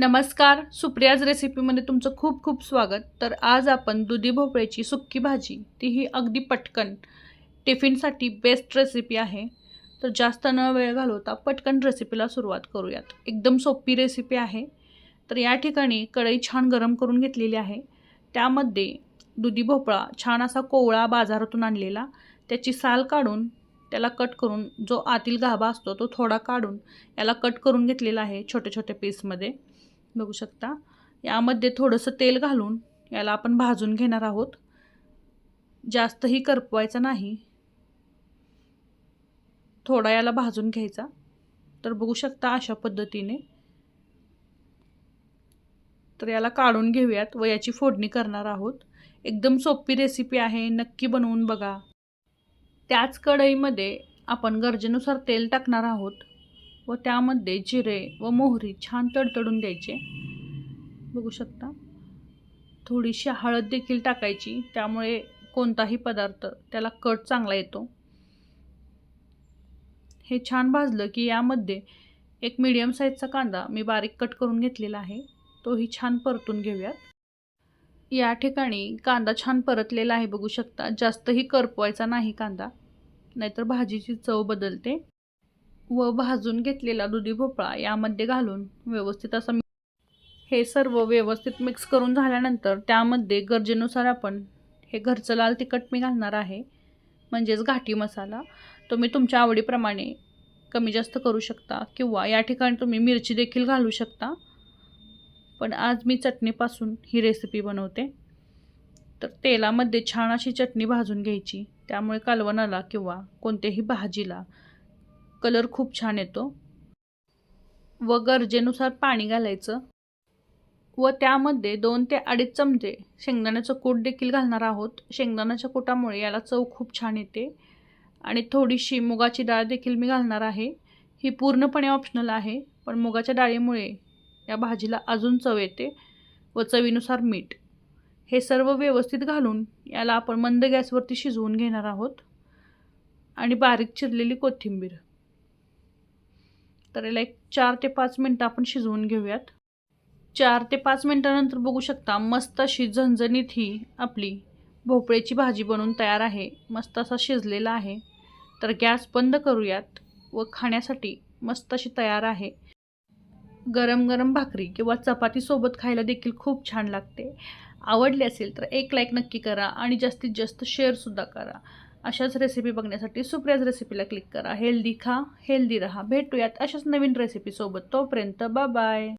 नमस्कार सुप्रियाज रेसिपीमध्ये तुमचं खूप खूप स्वागत. तर आज आपण दुधी भोपळ्याची सुक्की भाजी ती ही अगदी पटकन टिफिनसाठी बेस्ट रेसिपी आहे. तर जास्त न वेळ घालवता पटकन रेसिपीला सुरुवात करूयात. एकदम सोपी रेसिपी आहे. तर या ठिकाणी कढई छान गरम करून घेतलेली आहे. त्यामध्ये दुधी भोपळा छान असा कोवळा बाजारातून आणलेला. त्याची साल काढून त्याला कट करून जो आतील गाभा असतो तो थोडा काढून याला कट करून घेतलेला आहे छोटे छोटे पीसमध्ये. बघू शकता. यामध्ये थोडंसं तेल घालून याला आपण भाजून घेणार आहोत. जास्तही करपवायचा नाही. थोडा याला भाजून घ्यायचा. तर बघू शकता अशा पद्धतीने. तर याला काढून घेऊयात व याची फोडणी करणार आहोत. एकदम सोपी रेसिपी आहे नक्की बनवून बघा. त्याच कढईमध्ये आपण गरजेनुसार तेल टाकणार आहोत. व त्यामध्ये जिरे व मोहरी छान तडतडून द्यायचे. बघू शकता? थोडीशी हळद देखील टाकायची. त्यामुळे कोणताही पदार्थ त्याला कट चांगला येतो. हे छान भाजलं की यामध्ये एक मीडियम साईजचा कांदा मी बारीक कट करून घेतलेला आहे. तोही छान परतून घेऊयात. या ठिकाणी कांदा छान परतलेला आहे बघू शकता. जास्तही करपवायचा नाही कांदा. नाहीतर भाजीची चव बदलते. व भाजून घेतलेला दुधी भोपळा यामध्ये घालून व्यवस्थित असं हे सर्व व्यवस्थित मिक्स करून झाल्यानंतर त्यामध्ये गरजेनुसार आपण हे घरचं लाल तिखट मी घालणार आहे. म्हणजेच घाटी मसाला. तुम्ही तुमच्या आवडीप्रमाणे कमी जास्त करू शकता किंवा या ठिकाणी तुम्ही मिरची देखील घालू शकता. पण आज मी चटणीपासून ही रेसिपी बनवते. तर तेलामध्ये छान अशी चटणी भाजून घ्यायची. त्यामुळे कालवणाला किंवा कोणत्याही भाजीला कलर खूप छान येतो. व गरजेनुसार पाणी घालायचं. व त्यामध्ये दोन ते अडीच चमचे शेंगदाण्याचं कूट देखील घालणार आहोत. शेंगदाण्याच्या कुटामुळे याला चव खूप छान येते. आणि थोडीशी मुगाची डाळ देखील मी घालणार आहे. ही पूर्णपणे ऑप्शनल आहे पण मुगाच्या डाळीमुळे या भाजीला अजून चव येते व चवीनुसार मीठ. हे सर्व व्यवस्थित घालून याला आपण मंद गॅसवरती शिजवून घेणार आहोत. आणि बारीक चिरलेली कोथिंबीर. तर याला एक चार ते पाच मिनटं आपण शिजवून घेऊयात. चार ते पाच मिनटानंतर बघू शकता मस्त अशी झणझणीत ही आपली भोपळ्याची भाजी बनवून तयार आहे. मस्त असा शिजलेला आहे. तर गॅस बंद करूयात व खाण्यासाठी मस्त अशी तयार आहे. गरम गरम भाकरी किंवा चपातीसोबत खायला देखील खूप छान लागते. आवडली असेल तर एक लाईक नक्की करा आणि जास्तीत जास्त शेअरसुद्धा करा. अशाच रेसिपी बघण्यासाठी सुप्रियाज रेसिपीला क्लिक करा. हेल्दी खा हेल्दी रहा. भेटूयात अशाच नवीन रेसिपीसोबत तोपर्यंत बा बाय